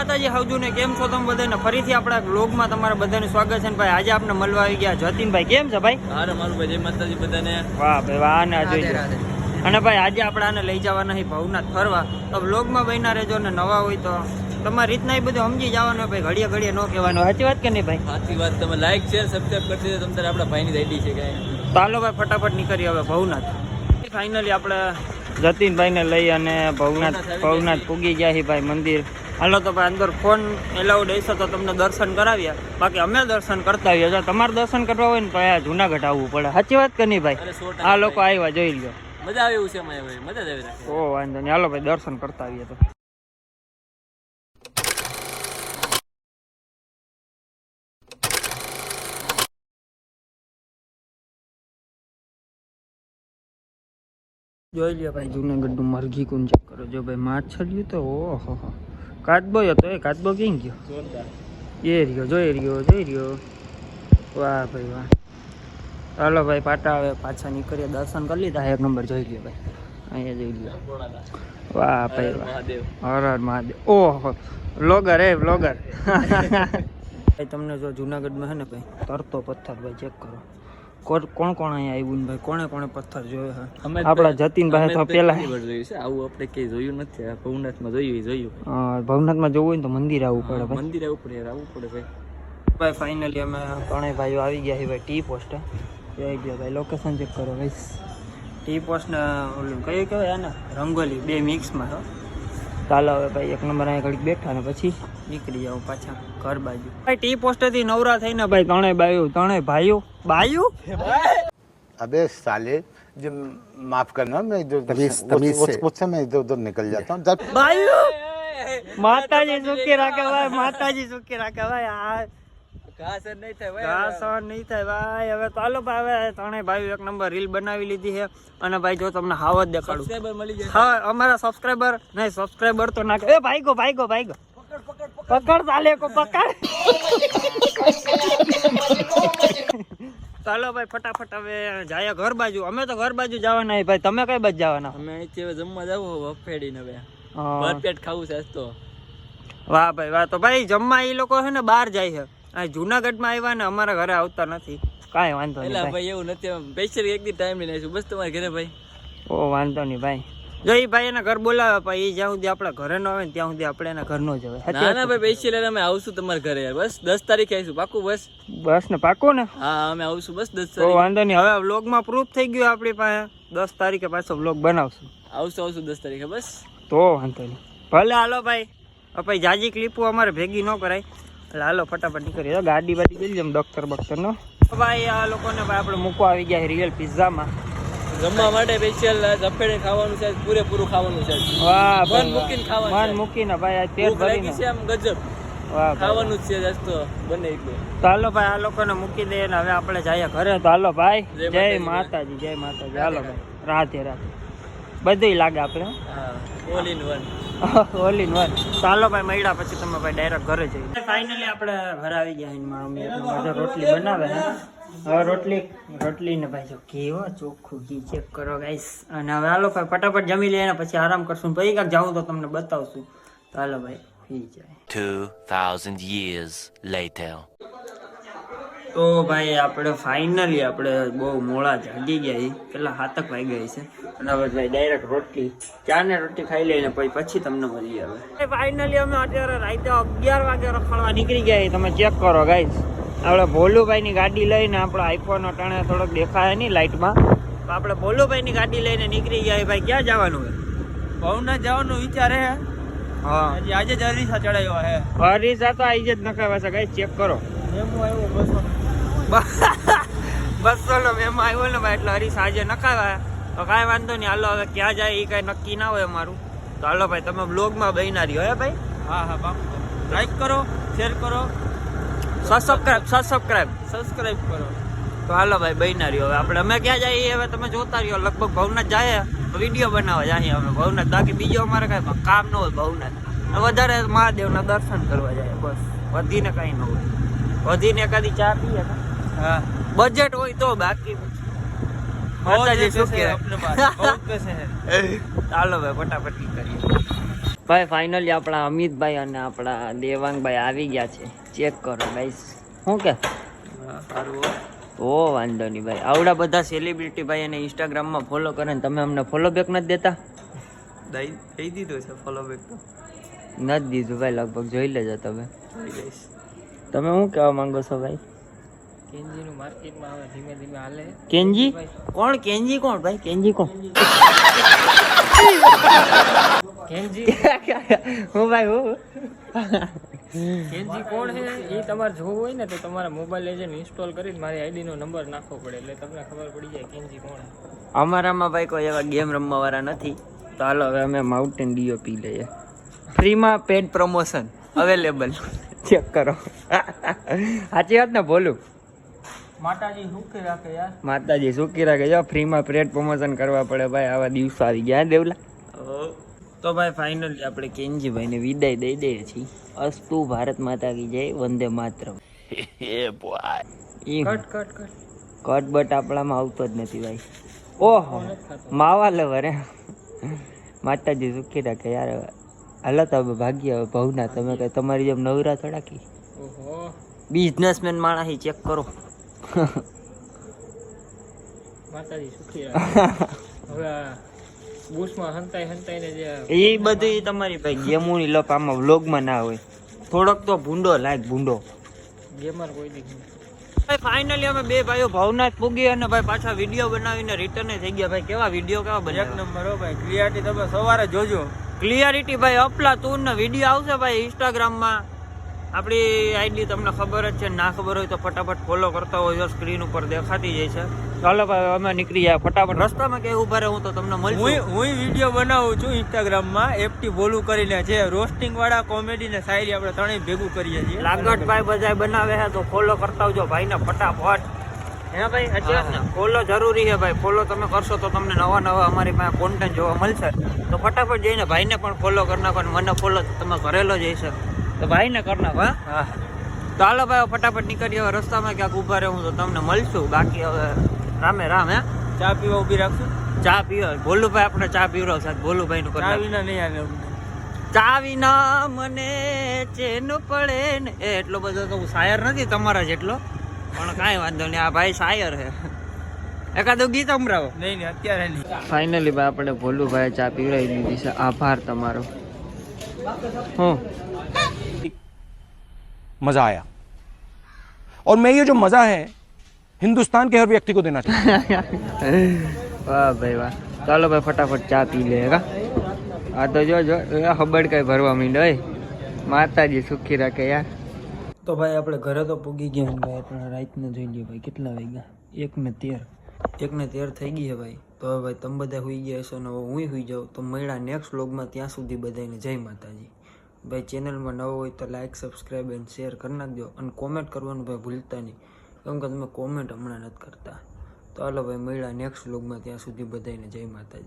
માતાજી હાવજુ ને કેમ છો તમે બધાને? ફરીથી આપણા બ્લોગમાં તમારા બધાનું સ્વાગત છે ને ભાઈ આજે આપણે મળવા આવી ગયા જતીનભાઈ કેમ છે ભાઈ? હારે મારું ભાઈ જય માતાજી બધાને. વાહ ભાઈ વાહ ને આજે અને ભાઈ આજે આપણે આને લઈ જવાના છે ભવનાથ ફરવા. તો બ્લોગમાં બન્યા રહેજો ને નવા હોય તો. તમારી રીતના એ બધું સમજી જવાનું ભાઈ ઘડીએ ઘડીએ ન કહેવાનું. સાચી વાત કે નહીં ભાઈ? સાચી વાત તમે લાઈક શેર સબસ્ક્રાઈબ કરતી તમ તારે આપણા ભાઈની આઈડી છે કાંઈ ચાલો ભાઈ ફટાફટ નીકળી હવે ભવનાથ. ફાઇનલી આપણે જતીનભાઈને લઈ અને ભવનાથ ભવનાથ પૂગી ગયા છે ભાઈ મંદિર. હાલો તો ભાઈ અંદર ફોન એલાઉડ હશે તો તમને દર્શન કરાવ્યા બાકી અમે દર્શન કરતા જો તમારે દર્શન કરવા હોય ને તો આ જુનાગઢ આવવું પડે. સાચી વાત કે નહીં ભાઈ? આ લોકો આવ્યા જોઈ લો મજા આવે એવું છે મજા જ આવી ઓ વાંધો નહીં. હાલો ભાઈ દર્શન કરતા આવીએ તો. જોઈ લ્યો ભાઈ જુનાગઢનું મરઘી કુંજ ચેક કરો જો ભાઈ માછલીયું તો ઓહો કાચબો હતો એ કાચબો ક્યાં ગયો? એ રહ્યો જોઈ રહ્યો જોઈ રહ્યો. વાહ ભાઈ વાહ. ચાલો ભાઈ પાટા હવે પાછા નીકળીએ દર્શન કરી લીધા એક નંબર જોઈ લ્યો ભાઈ. અહીંયા જોઈ લ્યો. વાહ ભાઈ વાહ. હર હર મહાદેવ. ઓહો બ્લોગર એ બ્લોગર ભાઈ તમને જો જુનાગઢમાં છે ને ભાઈ તરતો પથ્થર ભાઈ ચેક કરો. કોણ કોણ કોણ અહીંયા આવ્યું ને ભાઈ? કોણે કોણે પથ્થર જોયો છે અમે આપણા જતીનભાઈ તો પેલા જોયું છે. આવું આપણે કે જોયું નથી. ભવનાથમાં જોયું જોયું ભવનાથમાં જવું હોય ને તો મંદિર આવવું પડે ભાઈ. મંદિર આવવું પડે આવવું પડે ભાઈ. ભાઈ ફાઇનલી અમે ત્રણેય ભાઈઓ આવી ગયા છે ભાઈ ટી પોસ્ટ જોઈ ગયો ભાઈ. લોકેશન ચેક કરો ભાઈ ટી પોસ્ટ ને ઓલું કયું કહેવાય આને? રંગોલી બે મિક્સમાં હો. ચાલો હવે ભાઈ એક નંબર અહીંયા ઘડીક બેઠા ને પછી નીકળી જાવ પાછા ઘર બાજુ ભાઈ ટી પોસ્ટેથી નવરા થઈને ભાઈ ત્રણેય બાયું ત્રણેય ભાઈઓ બાયું अबे साले जो माफ करना मैं इधर तमीज- उस- तमीज उस- से। उससे मैं इधर उधर निकल जाता हूँ जब બાયું માતાજી સુખી રાખે ભાઈ માતાજી સુખી રાખે ભાઈ આ ઘાસ જ નહીં થાય ઘા નહીં થાય ભાઈ. હવે ચાલો ભાઈ હવે ત્રણેય ભાઈઓ એક નંબર રીલ બનાવી લીધી છે. અને ભાઈ જો તમને હાવત દેખાડું. સબસ્ક્રાઇબર મળી જાય હા અમારા સબસ્ક્રાઇબર નહીં સબસ્ક્રાઇબર તો નાખે એ પકડ ચાલે કો પકડ. ચાલો ભાઈ ફટાફટ હવે જાય ઘર બાજુ. અમે તો ઘર બાજુ જવાના ભાઈ. તમે કઈ બાજુ જવાના? અમે અહીંથી જમવા જવું વફેડીને હવે. ભરપેટ ખાવું છે તો. વાહ ભાઈ વાહ. તો ભાઈ જમવા એ લોકો છે ને બહાર જાય છે. આ જુનાગઢમાં આવ્યા ને અમારા ઘરે આવતા નથી. કાંઈ વાંધો નહીં એટલે ભાઈ. એવું નથી સ્પેશિયલ એક દી ટાઈમ લઈને આવીશું બસ તમારા ઘરે ભાઈ. ઓ વાંધો નહીં ભાઈ. જો એ ભાઈ એના ઘર બોલાવે ભાઈ એ જ્યાં સુધી આપણા ઘરે ન આવે ને ત્યાં સુધી આપણે એના ઘર નો જવાય ના ના ભાઈ સ્પેશિયલ અમે આવશું તમારા ઘરે યાર. બસ દસ તારીખે આવીશું. પાકું બસ. બસ ને પાકું ને? હા અમે આવશું. બસ દસ તારીખ. વાંધો નહીં. હવે વ્લોગમાં પ્રૂફ થઈ ગયું આપણી પાસે. દસ તારીખે પાછો વ્લોગ બનાવશું. આવશું આવશું દસ તારીખે બસ. તો વાંધો નહીં. ભલે હાલો ભાઈ. ભાઈ જાજી ક્લિપો અમારે ભેગી ન કરાય. એટલે હાલો ફટાફટ નીકળી જાઓ. ગાડી બાડી ગઈ જેમ ડોક્ટર બક્ટર નો ભાઈ આ લોકોને ભાઈ આપણે મૂકવા આવી ગયા રિયલ પિઝામાં જમવા માટે સ્પેશિયલ ઝફેડે ખાવાનું છે પૂરેપૂરું ખાવાનું છે. વાહ મન મૂકીને ખાવાનું મન મૂકીને ભાઈ આ પેટ ભરીને. છે આમ ગજબ. વાહ ખાવાનું જ છે રસ્તો બને એકદમ તો હાલો ભાઈ આ લોકોને મૂકી દે ને હવે આપણે જઈએ ઘરે. તો હાલો ભાઈ જય. માતાજી જય માતાજી. હાલો ભાઈ રાધે રાધે. બધું લાગે આપણે. All in one all in one ચાલો ભાઈ મળ્યા પછી તમે ભાઈ ડાયરેક્ટ ઘરે જઈએ. ફાઇનલી આપણે ઘરે આવી ગયા મારા મમ્મી એટલો બધો રોટલી બનાવે છે. હવે રોટલી રોટલી ને ભાઈ જો કેવો ચોખ્ખું ઘી ચેક કરો ગાઈસ અને હવે હાલો ભાઈ ફટાફટ જમી લઈએ પછી આરામ કરશું. પછી કાંક જાઉં તો તમને બતાવશું. તો હાલો ભાઈ થઈ જાય. 2,000 years later. તો ભાઈ આપણે ફાઇનલી આપણે બહુ મોડા જાગી ગયા છીએ. કેટલા હાથક વાગી ગઈ છે. અને હવે ભાઈ ડાયરેક્ટ રોટલી ચાર ને રોટલી ખાઈ લઈને પછી પછી તમને મળી આવે ફાઇનલી અમે અત્યારે રાતે અગિયાર વાગે રખડવા નીકળી ગયા છીએ. તમે ચેક કરો ગાઈસ આપણે ભોલુભાઈની ગાડી લઈને આપણો આઈફોન ટાણે થોડોક દેખાય નહીં લાઇટમાં તો આપણે ભોલુભાઈની ગાડી લઈને નીકળી ગયા ભાઈ ક્યાં જવાનું હોય ભવનાથ જવાનું વિચારે હે. હા. હજી આજે જ હરીસા ચડાવ્યો હે. હરીસા તો આઈ જ નખાવા છે. ગાઈસ ચેક કરો. એમ આવ્યો બસ બસો નો મેમો આવ્યો ને ભાઈ એટલે હરીશ આજે નખાવ્યા તો કાંઈ વાંધો નહીં હાલો હવે ક્યાં જાય એ કાંઈ નક્કી ના હોય અમારું. તો હાલો ભાઈ તમે બ્લોગમાં બહીના રહ્યો હે ભાઈ? હા હા બાપુ. લાઈક કરો શેર કરો. સબસ્ક્રાઇબ સબસ્ક્રાઇબ સબસ્ક્રાઇબ કરો. તો હાલો ભાઈ બહીના રહ્યો હવે આપણે અમે ક્યાં જઈએ એ હવે તમે જોતા રહ્યો લગભગ ભવનાથ જાય વીડિયો બનાવવા જાય અમે ભવનાથ. બાકી બીજો અમારે કાંઈ કામ ન હોય ભવનાથ. વધારે મહાદેવના દર્શન કરવા જાય બસ. વધીને કાંઈ ન હોય. વધીને એકાદી ચા પીએ ને હા. બજેટ હોય તો બાકી ચાલો ભાઈ ફટાફટ કરીએ. ભાઈ ફાઇનલી આપણા અમિતભાઈ અને આપણા દેવાંગભાઈ આવી ગયા છે. ચેક કરો ગાઈસ શું કે? ઓ વાંધો નહીં ભાઈ. આવડા બધા સેલિબ્રિટી ભાઈ એને ઇન્સ્ટાગ્રામમાં ફોલો કરે તમે અમને ફોલો બેક નથી દેતા? દઈ દીધો છે ફોલો તો. નથી દીધું ભાઈ લગભગ જોઈ લેજો તમે. તમે શું કહેવા માંગો છો ભાઈ? કેન્જીનું માર્કેટમાં હવે ધીમે ધીમે હાલે. કેન્જી? કોણ? કેન્જી કોણ? ભાઈ કેન્જી કોણ? કેન્જી? હું ભાઈ હું? કેન્જી કોણ છે? એ તમારે જોવું હોય ને તો તમારા મોબાઈલ એજન્ટ ઇન્સ્ટોલ કરી મારી આઈડી નો નંબર નાખવો પડે એટલે તમને ખબર પડી જાય કેન્જી કોણ અમારામાં ભાઈ કોઈ એવા ગેમ રમવા વાળા નથી. તો હાલો હવે અમે માઉન્ટેન ડીઓ પી લઈએ. ફ્રીમાં પેડ પ્રમોશન અવેલેબલ ચેક કરો. સાચી વાત ને બોલું માતાજી સુખી રાખે યાર. માતાજી સુખી રાખે. જો ફ્રીમાં પેડ પ્રમોશન કરવા પડે ભાઈ આવા દિવસો આવી ગયા દેવલા? તો ભાઈ ફાઇનલી આપણે કેનજીભાઈને વિદાય દઈ દઈએ છીએ. અસ્તુ ભારત માતા કી જય વંદે. ઈ cut cut cut cut. But આપણામાં આવતો જ નથી ભાઈ. ઓહો માવા લવર હે. માતાજી સુખી રાખે યાર. હાલો તો હવે ભાગ્ય હવે ભવના તમે કઈ તમારી જેમ નવરા થોડા કી બિઝનેસમેન માણસ ચેક કરો. માતાજી સુખી હવે બુશમાં હંતાઈ હંતાઈને જે એ બધી તમારી ભાઈ ગેમોની લપ આમાં વ્લોગમાં ના હોય. થોડોક તો ભૂંડો લાયક ભૂંડો. ગેમર કોઈ દી ભાઈ ફાઇનલી અમે બે ભાઈઓ ભાવનાથ પૂગી અને ભાઈ પાછા વીડિયો બનાવીને રિટર્ન થઈ ગયા. ભાઈ કેવા વીડિયો કેવા એક નંબર હો ભાઈ. ક્લિયરિટી તમે સવારે જોજો. ક્લિયરિટી ભાઈ અપલા તું ને વીડિયો આવશે ભાઈ ઇન્સ્ટાગ્રામમાં આપણી આઈડી તમને ખબર જ છે ના ખબર હોય તો ફટાફટ ફોલો કરતા હોય સ્ક્રીન ઉપર દેખાતી જાય છે. ચાલો ભાઈ અમે નીકળી જાય ફટાફટ. રસ્તામાં ક્યાંય ઊભા હું તો તમને મળી હું હું વીડિયો બનાવું છું ઇન્સ્ટાગ્રામમાં એફટી બોલું કરીને જે રોસ્ટિંગ વાળા કોમેડી ને શાયરી આપણે ત્રણેય ભેગું કરીએ છીએ. લાગતભાઈ બધા બનાવે છે તો ફોલો કરતા આવજો ભાઈને ફટાફટ. હે ભાઈ અત્યારે ફોલો જરૂરી છે ભાઈ ફોલો તમે કરશો તો તમને નવા નવા અમારી પાસે કોન્ટેન્ટ જોવા મળશે. તો ફટાફટ જઈને ભાઈને પણ ફોલો કરી નાખો અને મને ફોલો તમે કરેલો જ હશે. તો ભાઈને ને કરના હા હા. તો હાલો ભાઈ ફટાફટ નીકળીએ. હવે રસ્તામાં ક્યાંક ઊભા રહું તો તમને મળશું. બાકી હવે રામે રામ હે? ચા પીવા ઊભી રાખશું? ચા પીવો. ભોલુભાઈ આપણે ચા પીવડાવ સાથે ભોલુભાઈ નું ચા વિના નહીં આવે ચા વિના મને ચેન પડે ને. એ એટલો બધો તો હું શાયર નથી તમારા જેટલો. પણ કાંઈ વાંધો નહીં આ ભાઈ શાયર છે. એકાદું ગીત સંભળાવો. નહીં નહીં અત્યારે નહીં. ફાઇનલી ભાઈ આપણે ભોલુભાઈ ચા પીવડાવી દીધી છે. આભાર તમારો. હું. मज़ा आया और मैं ये जो मज़ा है हिंदुस्तान के हर व्यक्ति को देना चाहिए વાહ ભાઈ વાહ ચાલો ભાઈ ફટાફટ ચા પી લે કા આ તો જો જો એ હબડ કઈ ભરવા માંડ્યો હોય માતાજી સુખી રાખે યાર તો ભાઈ આપણે ઘરે તો પૂગી ગયા ને ભાઈ આપણે રાતને જોઈ લઈએ ભાઈ કેટલા વાગ્યા એક ને તેર એક ને તેર થઈ ગઈ છે ભાઈ તો હવે ભાઈ તમે બધા હોઈ ગયા હશો ને હવે હું હોઈ જાઉં તો મળ્યા નેક્સ્ટ વ્લોગમાં ત્યાં સુધી બધાને જય માતાજી ભાઈ ચેનલમાં નવો હોય તો લાઈક સબસ્ક્રાઈબ એન્ડ શેર કરી નાખજો અને કોમેન્ટ કરવાનું ભાઈ ભૂલતા નહીં. કેમ કે તમે કોમેન્ટ હમણાં નથી કરતા. તો હાલો ભાઈ, મળ્યા નેક્સ્ટ વ્લોગમાં ત્યાં સુધી બધાને જય માતાજી.